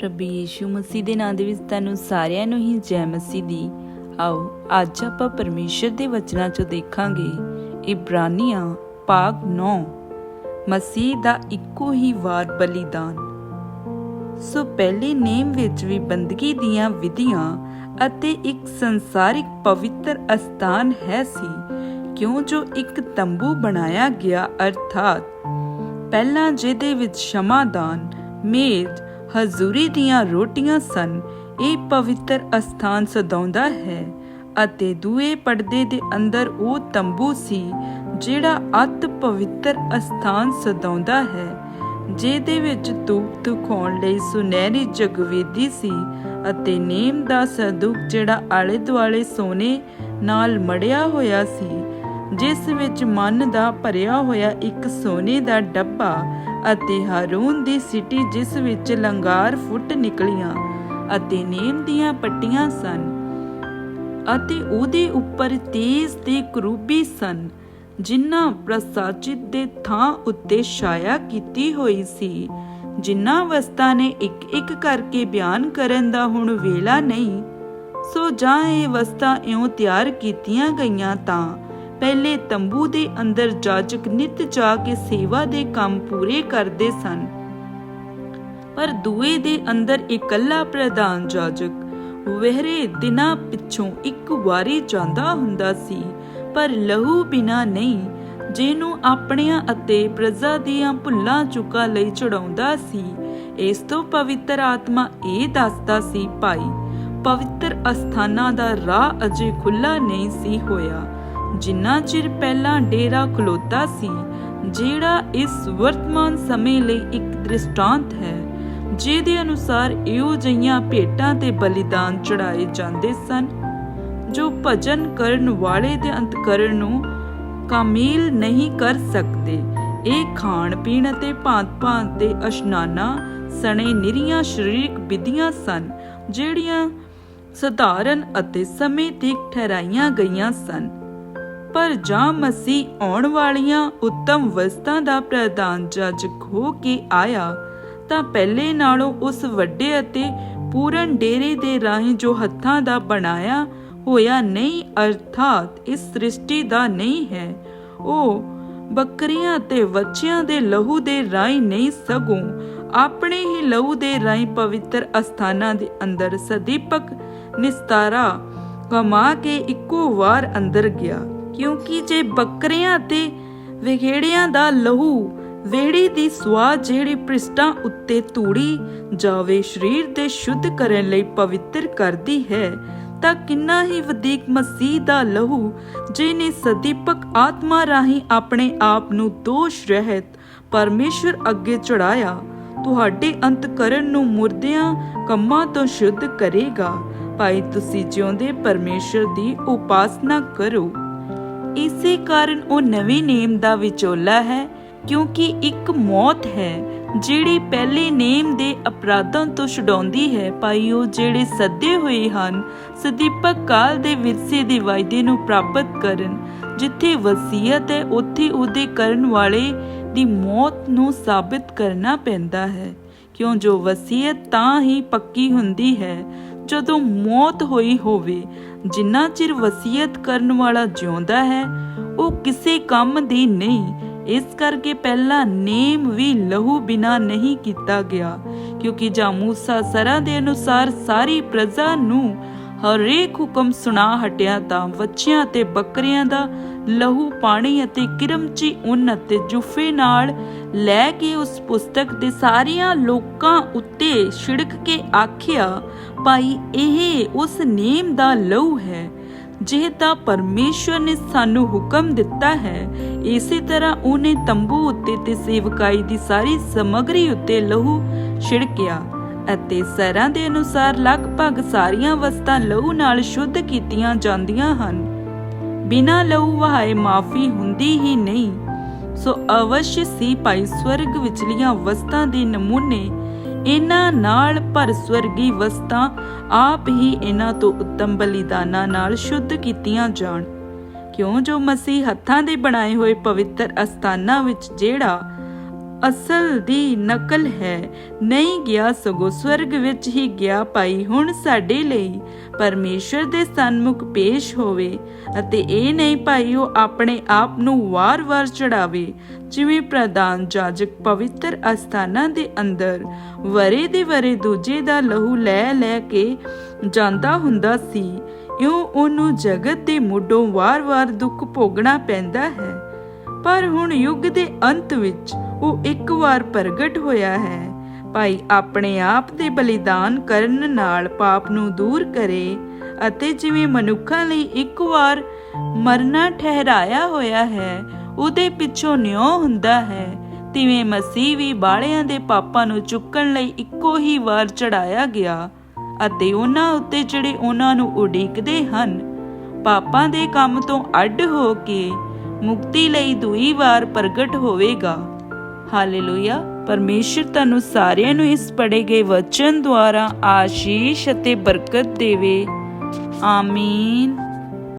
ਪ੍ਰਭੂ ਯੀਸ਼ੂ ਮਸੀਹ ਦੇ ਨਾਮ ਦੇ ਵਿੱਚ ਤੁਹਾਨੂੰ ਸਾਰਿਆਂ ਨੂੰ ਹੀ ਜੈ ਮਸੀਹ ਦੀ। ਆਓ, ਅੱਜ ਆਪਾਂ ਪਰਮੇਸ਼ਰ ਦੇ ਵਚਨਾਂ ਚੋਂ ਦੇਖਾਂਗੇ। ਇਬਰਾਨੀਆਂ ਭਾਗ 9 ਮਸੀਹ ਦਾ ਇੱਕੋ ਹੀ ਵਾਰ ਬਲੀਦਾਨ। ਸੋ ਪਹਿਲੇ ਨੇਮ ਵਿੱਚ ਵੀ ਬੰਦਗੀ ਦੀਆਂ ਵਿਧੀਆਂ ਅਤੇ ਇੱਕ ਸੰਸਾਰਿਕ ਪਵਿੱਤਰ ਅਸਥਾਨ ਹੈ ਸੀ, ਕਿਉਂ ਜੋ ਇੱਕ ਤੰਬੂ ਬਣਾਇਆ ਗਿਆ, ਅਰਥਾਤ ਪਹਿਲਾਂ ਜਿਹਦੇ ਵਿੱਚ ਸ਼ਮਾਦਾਨ ਮੇਜ਼ ਹਜ਼ੂਰੀ ਦੀਆਂ ਰੋਟੀਆਂ ਸਨ। ਇਹ ਪਵਿੱਤਰ ਅਸਥਾਨ ਸਦਾਉਂਦਾ ਹੈ ਅਤੇ ਦੂਏ ਪਰਦੇ ਦੇ ਅੰਦਰ ਉਹ ਤੰਬੂ ਸੀ, ਜਿਹੜਾ ਅਤ ਪਵਿੱਤਰ ਅਸਥਾਨ ਸਦਾਉਂਦਾ ਹੈ, ਜਿਹਦੇ ਵਿੱਚ ਧੂਪ ਦਿਖਾਉਣ ਲਈ ਸੁਨਹਿਰੀ ਜਗਵੇਦੀ ਸੀ ਅਤੇ ਨੇਮ ਦਾ ਸਦੁਕ ਜਿਹੜਾ ਆਲੇ ਦੁਆਲੇ ਸੋਨੇ ਨਾਲ ਮੜਿਆ ਹੋਇਆ ਸੀ, ਜਿਸ ਵਿੱਚ ਮਨ ਦਾ ਭਰਿਆ ਹੋਇਆ ਇੱਕ ਸੋਨੇ ਦਾ ਡੱਬਾ ਅਤੇ ਹਾਰੂਨ ਦੀ ਸਿਟੀ ਜਿਸ ਵਿੱਚ ਲੰਗਾਰ ਫੁੱਟ ਨਿਕਲੀਆਂ ਅਤੇ ਨੇਮ ਦੀਆਂ ਪੱਟੀਆਂ ਸਨ ਅਤੇ ਉਹਦੇ ਉੱਪਰ ਤੇਜ਼ ਤੇ ਕਰੂਬੀ ਸਨ, ਜਿਨ੍ਹਾਂ ਪ੍ਰਸਾਚਿਤ ਦੇ ਥਾਂ ਉੱਤੇ ਛਾਇਆ ਕੀਤੀ ਹੋਈ ਸੀ, ਜਿਨ੍ਹਾਂ ਵਸਤਾਂ ਨੇ ਇੱਕ ਇੱਕ ਕਰਕੇ ਬਿਆਨ ਕਰਨ ਦਾ ਹੁਣ ਵੇਲਾ ਨਹੀਂ। ਸੋ ਜਾਂ ਇਹ ਵਸਤਾਂ ਇਉਂ ਤਿਆਰ ਕੀਤੀਆਂ ਗਈਆਂ ਤਾਂ ਪਹਿਲੇ ਤੰਬੂ ਦੇ ਅੰਦਰ ਜਾਜਕ ਨਿਤ ਜਾ ਕੇ ਸੇਵਾ ਦੇ ਕੰਮ ਪੂਰੇ ਕਰਦੇ ਸਨ। ਪਰ ਦੂਏ ਦੇ ਅੰਦਰ ਇਕੱਲਾ ਪ੍ਰਧਾਨ ਜਾਜਕ ਵਹਿਰੇ ਦਿਨਾਂ ਪਿੱਛੋਂ ਇੱਕ ਵਾਰੀ ਜਾਂਦਾ ਹੁੰਦਾ ਸੀ, ਪਰ ਲਹੂ ਬਿਨਾ ਨਹੀਂ, ਜਿਹਨੂੰ ਆਪਣਿਆਂ ਅਤੇ ਪ੍ਰਜਾ ਦੀਆਂ ਭੁੱਲਾਂ ਚੁੱਕਾ ਲਈ ਚੜਾਉਂਦਾ ਸੀ। ਇਸ ਤੋਂ ਪਵਿੱਤਰ ਆਤਮਾ ਇਹ ਦੱਸਦਾ ਸੀ, ਭਾਈ, ਪਵਿੱਤਰ ਅਸਥਾਨਾਂ ਦਾ ਰਾਹ ਅਜੇ ਖੁੱਲਾ ਨਹੀਂ ਸੀ ਹੋਇਆ। ਜਿੰਨਾ ਚਿਰ ਪਹਿਲਾਂ ਡੇਰਾ ਖਲੋਤਾ ਸੀ, ਜਿਹੜਾ ਇਸ ਵਰਤਮਾਨ ਸਮੇਂ ਲਈ ਇੱਕ ਦ੍ਰਿਸ਼ਟਾਂਤ ਹੈ, ਜਿਹਦੇ ਅਨੁਸਾਰ ਇਹੋ ਜਿਹੀਆਂ ਭੇਟਾਂ ਤੇ ਬਲੀਦਾਨ ਚੜਾਏ ਜਾਂਦੇ ਸਨ, ਜੋ ਭਜਨ ਕਰਨ ਵਾਲੇ ਦੇ ਅੰਤਕਰਨ ਨੂੰ ਕਾਮਿਲ ਨਹੀਂ ਕਰ ਸਕਦੇ। ਇਹ ਖਾਣ ਪੀਣ ਅਤੇ ਭਾਂਤ-ਭਾਂਤ ਦੇ ਅਸ਼ਨਾਨਾ ਸਣੇ ਨਿਰੀਆਂ ਸਰੀਰਕ ਵਿਧੀਆਂ ਸਨ, ਜਿਹੜੀਆਂ ਸਧਾਰਨ ਅਤੇ ਸਮੇਂ ਤੀਕ ਠਹਿਰਾਈਆਂ ਗਈਆਂ ਸਨ। ਪਰ ਜਾਂ ਮਸੀਹ ਆਉਣ ਵਾਲੀਆਂ ਉੱਤਮ ਵਸਤਾਂ ਦਾ ਪ੍ਰਧਾਨ ਜੱਜਕ ਹੋ ਕੇ ਆਇਆ, ਤਾਂ ਪਹਿਲੇ ਨਾਲੋਂ ਉਸ ਵੱਡੇ ਅਤੇ ਪੂਰਨ ਡੇਰੇ ਦੇ ਰਾਹੀਂ ਜੋ ਹੱਥਾਂ ਦਾ ਬਣਾਇਆ ਹੋਇਆ ਨਹੀਂ, ਅਰਥਾਤ ਇਸ ਸ੍ਰਿਸ਼ਟੀ ਦਾ ਨਹੀਂ ਹੈ। ਉਹ ਬੱਕਰੀਆਂ ਤੇ ਵੱਛਿਆਂ ਦੇ ਲਹੂ ਦੇ ਰਾਹੀਂ ਨਹੀਂ ਸਗੋਂ ਆਪਣੇ ਹੀ ਲਹੂ ਦੇ ਰਾਹੀਂ ਪਵਿੱਤਰ ਅਸਥਾਨਾਂ ਦੇ ਅੰਦਰ ਸਦੀਪਕ ਨਿਸਤਾਰਾ ਕਮਾ ਕੇ ਇੱਕੋ ਵਾਰ ਅੰਦਰ ਗਿਆ। ਕਿਉਂਕਿ ਜੇ ਬੱਕਰੀਆਂ ਤੇ ਵਿਗੇੜਿਆਂ ਦਾ ਲਹੂ ਵੇੜੀ ਦੀ ਸਵਾਦ ਜਿਹੜੀ ਪ੍ਰਿਸ਼ਟਾਂ ਉੱਤੇ ਤੂੜੀ ਜਾਵੇ, ਸਰੀਰ ਦੇ ਸ਼ੁੱਧ ਕਰਨ ਲਈ ਪਵਿੱਤਰ ਕਰਦੀ ਹੈ, ਤਾਂ ਕਿੰਨਾ ਹੀ ਵਧੇਕ ਮਸੀਹ ਦਾ ਲਹੂ, ਜਿਨੇ ਸਦੀਪਕ ਆਤਮਾ ਰਾਹੀਂ ਆਪਣੇ ਆਪ ਨੂੰ ਦੋਸ਼ ਰਹਿਤ ਪਰਮੇਸ਼ਰ ਅੱਗੇ ਚੜਾਇਆ, ਤੁਹਾਡੇ ਅੰਤਕਰਨ ਨੂੰ ਮੁਰਦਿਆਂ ਕੰਮਾਂ ਤੋਂ ਸ਼ੁੱਧ ਕਰੇਗਾ। ਭਾਈ, ਤੁਸੀਂ ਜਿਉਂਦੇ ਪਰਮੇਸ਼ਰ ਦੀ ਉਪਾਸਨਾ ਕਰੋ। ਇਸੇ ਕਾਰਨ ਉਹ ਨਵੇਂ ਨੇਮ ਦਾ ਵਿਚੋਲਾ ਹੈ, ਕਿਉਂਕਿ ਇੱਕ ਮੌਤ ਹੈ, ਜਿਹੜੀ ਪਹਿਲੇ ਨੇਮ ਦੇ ਅਪਰਾਧਾਂ ਤੋਂ ਛਡਾਉਂਦੀ ਹੈ, ਭਾਈਓ, ਜਿਹੜੇ ਸੱਦੇ ਹੋਏ ਹਨ, ਸਦੀਪਕ ਕਾਲ ਦੇ ਵਿਰਸੇ ਦੇ ਵਾਅਦੇ ਨੂੰ ਪ੍ਰਾਪਤ ਕਰਨ, ਜਿੱਥੇ ਵਸੀਅਤ ਹੈ, ਉੱਥੇ ਉਹਦੇ ਕਰਨ ਵਾਲੇ ਦੀ ਮੌਤ ਨੂੰ ਸਾਬਿਤ ਕਰਨਾ ਪੈਂਦਾ ਹੈ। ਕਿਉਂ, ਜੋ ਵਸੀਅਤ ਤਾਂ ਹੀ ਪੱਕੀ ਹੁੰਦੀ ਹੈ ਜਦੋਂ ਮੌਤ ਹੋਈ ਹੋਵੇ, ਜਿੰਨਾ ਚਿਰ ਵਸੀਅਤ ਕਰਨ ਵਾਲਾ ਜਿਉਂਦਾ ਹੈ, ਉਹ ਕਿਸੇ ਕੰਮ ਦੀ ਨਹੀਂ। ਇਸ ਕਰਕੇ ਪਹਿਲਾ ਨੇਮ ਵੀ ਲਹੂ ਬਿਨਾ ਨਹੀਂ ਕੀਤਾ ਗਿਆ, ਕਿਉਂਕਿ ਜਾਂ ਮੂਸਾ ਸਰਾਂ ਦੇ ਅਨੁਸਾਰ ਸਾਰੀ ਪ੍ਰਜਾ ਨੂੰ ਹਰੇਕ ਹੁਕਮ ਸੁਣਾ ਹਟਿਆ ਤਾਂ ਵੱਛਿਆਂ ਤੇ ਬੱਕਰੀਆਂ ਦਾ ਲਹੂ ਪਾਣੀ ਅਤੇ ਕਿਰਮਚੀ ਉਨ ਅਤੇ ਜੁਫੇ ਨਾਲ ਲੈ ਕੇ ਉਸ ਪੁਸਤਕ ਦੇ ਸਾਰੀਆਂ ਲੋਕਾਂ ਉੱਤੇ ਛਿੜਕ ਕੇ ਆਖਿਆ, ਭਾਈ, ਇਹ ਉਸ ਨੇਮ ਦਾ ਲਹੂ ਹੈ ਜੇ ਤਾਂ ਪਰਮੇਸ਼ਵਰ ਨੇ ਸਾਨੂੰ ਹੁਕਮ ਦਿੱਤਾ ਹੈ। ਇਸੇ ਤਰ੍ਹਾਂ ਉਹਨੇ ਤੰਬੂ ਉੱਤੇ ਤੇ ਸੇਵਕਾਈ ਦੀ ਸਾਰੀ ਸਮਗਰੀ ਉੱਤੇ ਲਹੂ ਛਿੜਕਿਆ। ਅਤੇ ਸਰਾਂ ਦੇ ਅਨੁਸਾਰ ਲਗਭਗ ਸਾਰੀਆਂ ਵਸਤਾਂ ਲਹੂ ਨਾਲ ਸ਼ੁੱਧ ਕੀਤੀਆਂ ਜਾਂਦੀਆਂ ਹਨ। ਬਿਨਾਂ ਲਹੂ ਵਹਾਏ ਮਾਫੀ ਹੁੰਦੀ ਹੀ ਨਹੀਂ। ਸੋ ਅਵਸ਼ ਸੀ ਭਾਈ ਸਵਰਗ ਵਿਚਲੀਆਂ ਵਸਤਾਂ ਦੇ ਨਮੂਨੇ ਇਹਨਾਂ ਨਾਲ ਪਰ ਸਵਰਗੀ ਵਸਤਾਂ ਆਪ ਹੀ ਇਹਨਾਂ ਤੋਂ ਉੱਤਮ ਬਲੀਦਾਨਾਂ ਨਾਲ ਸ਼ੁੱਧ ਕੀਤੀਆਂ ਜਾਣ। ਕਿਉਂ ਜੋ ਮਸੀਹ ਹੱਥਾਂ ਦੇ ਬਣਾਏ ਹੋਏ ਪਵਿੱਤਰ ਅਸਥਾਨਾਂ ਵਿੱਚ ਜਿਹੜਾ ਅਸਲ ਦੀ ਨਕਲ ਹੈ। ਨਹੀਂ ਗਿਆ ਸਗੋਂ ਸਵਰਗ ਵਿੱਚ ਹੀ ਗਿਆ ਭਾਈ ਹੁਣ ਸਾਡੇ ਲਈ। ਪਰਮੇਸ਼ਰ ਦੇ ਸਨਮੁਖ ਪੇਸ਼ ਹੋਵੇ ਅਤੇ ਇਹ ਨਹੀਂ ਭਾਈ ਉਹ ਆਪਣੇ ਆਪ ਨੂੰ ਵਾਰ-ਵਾਰ ਚੜਾਵੇ। ਜਿਵੇਂ ਪ੍ਰਧਾਨ ਜਾਜਕ ਪਵਿੱਤਰ ਅਸਥਾਨਾਂ ਦੇ ਅੰਦਰ ਵਰੇ ਦੇ ਵਰੇ ਦੂਜੇ ਦਾ ਲਹੂ ਲੈ ਲੈ ਕੇ ਜਾਂਦਾ ਹੁੰਦਾ ਸੀ, ਇਉਂ ਉਹਨੂੰ ਜਗਤ ਦੇ ਮੁੱਢੋਂ ਵਾਰ-ਵਾਰ ਦੁੱਖ ਭੋਗਣਾ ਪੈਂਦਾ ਹੈ। ਪਰ ਹੁਣ ਯੁੱਗ ਦੇ ਅੰਤ ਵਿੱਚ ਉਹ ਇੱਕ ਵਾਰ ਪ੍ਰਗਟ ਹੋਇਆ ਹੈ। ਭਾਈ ਆਪਣੇ ਆਪ ਦੇ ਬਲੀਦਾਨ ਕਰਨ ਨਾਲ ਪਾਪ ਨੂੰ ਦੂਰ ਕਰੇ ਅਤੇ ਜਿਵੇਂ ਮਨੁੱਖਾਂ ਲਈ ਇੱਕ ਵਾਰ ਮਰਨਾ ਠਹਿਰਾਇਆ ਹੋਇਆ ਹੈ, ਉਹਦੇ ਪਿੱਛੋਂ ਨਿਉ ਹੁੰਦਾ ਹੈ। ਤਿਵੇਂ ਮਸੀਹ ਵੀ ਬਾਲਿਆਂ ਦੇ ਪਾਪਾਂ ਨੂੰ ਚੁੱਕਣ ਲਈ ਇੱਕੋ ਹੀ ਵਾਰ ਚੜਾਇਆ ਗਿਆ ਅਤੇ ਉਹਨਾਂ ਉੱਤੇ ਜਿਹੜੇ ਉਹਨਾਂ ਨੂੰ ਉਡੀਕਦੇ ਹਨ, ਪਾਪਾਂ ਦੇ ਕੰਮ ਤੋਂ ਅੱਡ ਹੋ ਕੇ ਮੁਕਤੀ ਲਈ ਦੂਈ ਵਾਰ ਪ੍ਰਗਟ ਹੋਵੇਗਾ। ਹਾਲੇਲੂਇਆ ਪਰਮੇਸ਼ਰ ਤੁਹਾਨੂੰ ਸਾਰਿਆਂ ਨੂੰ ਇਸ ਪੜੇ ਗਏ ਵਚਨ ਦੁਆਰਾ ਆਸ਼ੀਸ਼ ਅਤੇ ਬਰਕਤ ਦੇਵੇ। ਆਮੀਨ